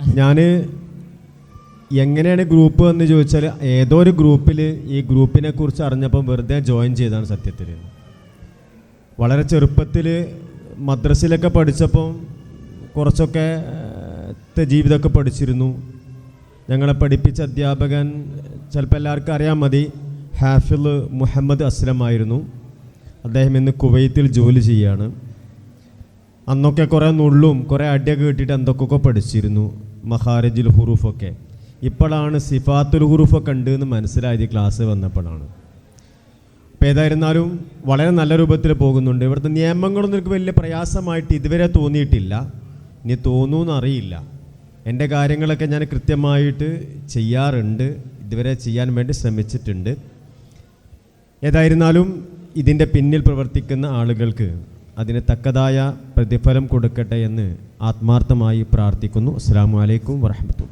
ഞാൻ എങ്ങനെയാണ് ഗ്രൂപ്പ് എന്ന് ചോദിച്ചാൽ ഏതോ ഒരു ഗ്രൂപ്പിൽ ഈ ഗ്രൂപ്പിനെ കുറിച്ച് അറിഞ്ഞപ്പം വെറുതെ ജോയിൻ ചെയ്താണ് സത്യത്തിൽ വളരെ ചെറുപ്പത്തിൽ മദ്രസയിലൊക്കെ പഠിച്ചപ്പം കുറച്ചൊക്കെ ജീവിതമൊക്കെ പഠിച്ചിരുന്നു. ഞങ്ങളെ പഠിപ്പിച്ച അധ്യാപകൻ ചിലപ്പോൾ എല്ലാവർക്കും അറിയാൻ മതി ഹാഫിൽ മുഹമ്മദ് അസ്ലമായിരുന്നു അദ്ദേഹം ഇന്ന് കുവൈത്തിൽ ജോലി ചെയ്യാണ്. അന്നൊക്കെ കുറേ നുള്ളും കുറേ അടിയൊക്കെ കിട്ടിയിട്ട് എന്തൊക്കെയൊക്കെ പഠിച്ചിരുന്നു മഹാരജിൽ ഹുറൂഫൊക്കെ. ഇപ്പോഴാണ് സിഫാത്തുൽ ഹുറൂഫൊക്കെ ഉണ്ട് എന്ന് മനസ്സിലായത് ക്ലാസ് വന്നപ്പോഴാണ്. അപ്പോൾ ഏതായിരുന്നാലും വളരെ നല്ല രൂപത്തിൽ പോകുന്നുണ്ട്. ഇവിടുത്തെ നിയമങ്ങളൊന്നും എനിക്ക് വലിയ പ്രയാസമായിട്ട് ഇതുവരെ തോന്നിയിട്ടില്ല. ഇനി തോന്നൂന്ന് അറിയില്ല. എന്റെ കാര്യങ്ങളൊക്കെ ഞാൻ കൃത്യമായിട്ട് ചെയ്യാറുണ്ട്. ഇതുവരെ ചെയ്യാൻ വേണ്ടി ശ്രമിച്ചിട്ടുണ്ട്. ഏതായിരുന്നാലും ഇതിന്റെ പിന്നിൽ പ്രവർത്തിക്കുന്ന ആളുകൾക്ക് അതിന് തക്കതായ പ്രതിഫലം കൊടുക്കട്ടെ എന്ന് ആത്മാർത്ഥമായി പ്രാർത്ഥിക്കുന്നു. അസ്സാം വലൈക്കും വറഹമത്തു